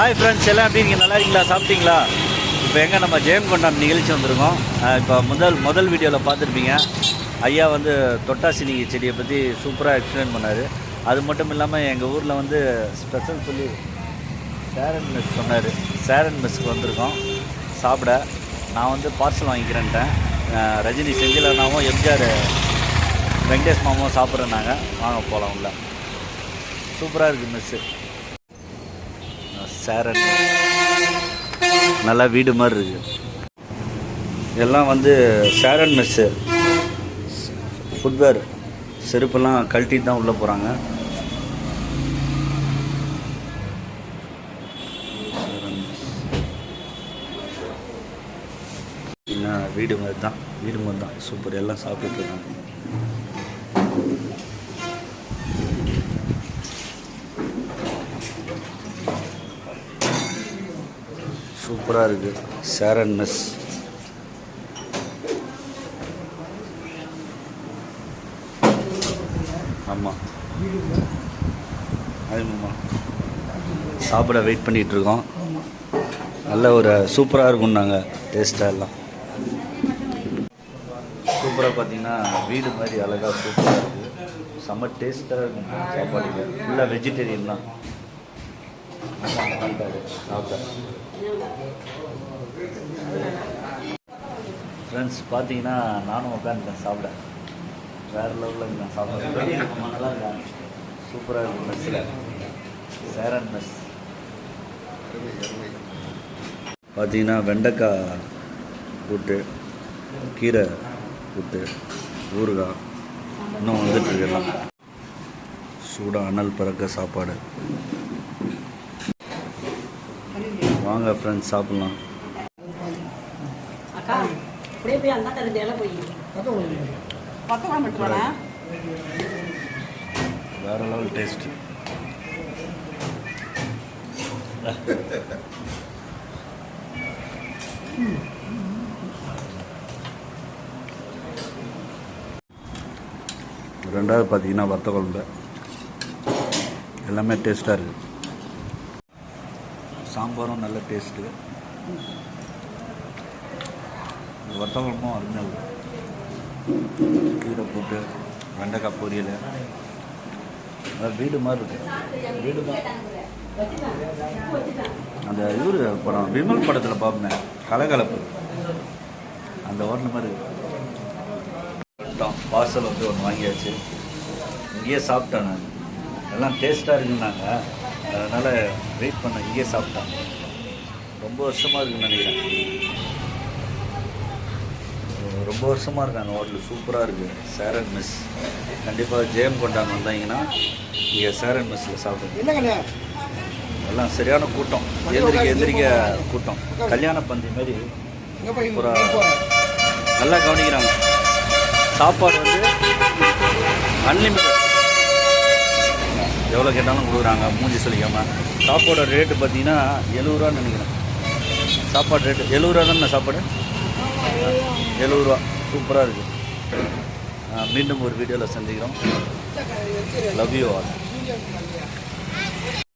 Hi friends எல்லாம் எப்படி நீங்கள் நல்லா இருக்கீங்களா? சாப்பிட்டீங்களா? இப்போ எங்கே நம்ம ஜெயம் கொண்டாம் நிகழ்ச்சி வந்திருக்கோம். இப்போ முதல் முதல் வீடியோவில் பார்த்துருப்பீங்க. ஐயா வந்து தொட்டாசினி செடியை பற்றி சூப்பராக எக்ஸ்பிளைன் பண்ணார். அது மட்டும் இல்லாமல் எங்கள் ஊரில் வந்து ஸ்பெஷல் சொல்லி சேரன் மெஸ் சொன்னார். சேரன் மெஸ்க்கு வந்திருக்கோம். சாப்பிட. நான் வந்து பார்சல் வாங்கிக்கிறேன்ட்டேன். ரஜினி ரஜினி செந்திலனாவும் எம்ஜிஆர் வெங்கடேஷ் மாமாவும் சாப்பிட்றேன்னாங்க வாங்க போகலாம் உள்ள. சூப்பராக இருக்குது மெஸ்ஸு சேரன் நல்லா வீடு மாதிரி இருக்கு. எல்லாம் வந்து சேரன் மெஸ்ஸு. ஃபுட்வேர் செருப்பெல்லாம் கழட்டிட்டு தான் உள்ளே போகிறாங்க என்ன வீடு மாதிரி தான். வீடு மாதிரி தான். சூப்பர். எல்லாம் சாப்பிட்டுட்டு இருக்காங்க. சூப்பராக இருக்குது சேரன் மெஸ் ஆமாம் அதுமாம்மா சாப்பிட வெயிட் பண்ணிகிட்ருக்கோம் நல்ல ஒரு சூப்பராக இருக்கும் நாங்கள் டேஸ்ட்டாக எல்லாம். சூப்பராக பார்த்தீங்கன்னா வீடு மாதிரி அழகாக சூப்பராக இருக்குது செம்ம டேஸ்ட்டாக இருக்கும் சாப்பாடு ஃபுல்லாக வெஜிடேரியன் தான். சாப்பிட்டேன் ஃப்ரெண்ட்ஸ் பார்த்தீங்கன்னா நானும் உட்காந்துட்டேன் சாப்பிட. வேறு லெவலில் நான் சாப்பிட்றேன் நல்லா இருக்கேன் சூப்பராக இருக்கும் மெஸ்ஸில் சேரன் மெஸ் பார்த்தீங்கன்னா வெண்டைக்காய் கூட்டு கீரை கூட்டு ஊறுகாய் இன்னும் வந்துட்டு இருக்கலாம். சூடாக அனல் பறக்க சாப்பாடு. வாங்க ஃப்ரெண்ட்ஸ் சாப்பிட்லாம். வேற லெவல் டேஸ்ட் ரெண்டாவது பார்த்தீங்கன்னா வத்த குழம்பு எல்லாமே டேஸ்ட்டாக இருக்குது சாம்பாரும் நல்ல டேஸ்ட்டு வத்த அருமையாக கீரை போட்டு வெண்டைக்காய் பொரியல். அதான் வீடு மாதிரி இருக்கு. வீடு மாதிரி. அந்த இவர் படம் விமல் படத்தில் பார்ப்பேன் கலகலப்பு. அந்த ஹோட்டல் மாதிரி பார்சல் வந்து ஒன்று வாங்கியாச்சு. இங்கேயே சாப்பிட்டேன் நான். எல்லாம் டேஸ்ட்டாக இருக்குன்னாங்க. அதனால் வெயிட் பண்ண இங்கேயே சாப்பிட்டேன் ரொம்ப வருஷமாக இருக்குன்னு நினைக்கிறேன். ரொம்ப வருஷமாக இருக்கு அந்த ஹோட்டல் சூப்பராக இருக்குது சேரன் மெஸ் கண்டிப்பாக ஜெயம் கொண்டாங்க வந்தாங்கன்னா இங்கே சேரன் மெஸ்ஸில் சாப்பிடுங்க. எல்லாம் சரியான கூட்டம். எந்திரிக்க எந்திரிக்க கூட்டம். கல்யாண பந்தி மாதிரி ஒரு நல்லா கவனிக்கிறாங்க. சாப்பாடு வந்து அன்லிமிட்டட் எவ்வளோ கேட்டாலும் கொடுக்குறாங்க மூஞ்சி சொல்லிக்காமல் சாப்பாடோட ரேட்டு பார்த்தீங்கன்னா எழுபது ரூபான்னு நினைக்கிறேன். சாப்பாடு ரேட்டு எழுபது ரூபா தானே சாப்பாடு? எழுபது ரூபா சூப்பராக இருக்குது மீண்டும் ஒரு வீடியோவில் சந்திக்கிறோம். Love you all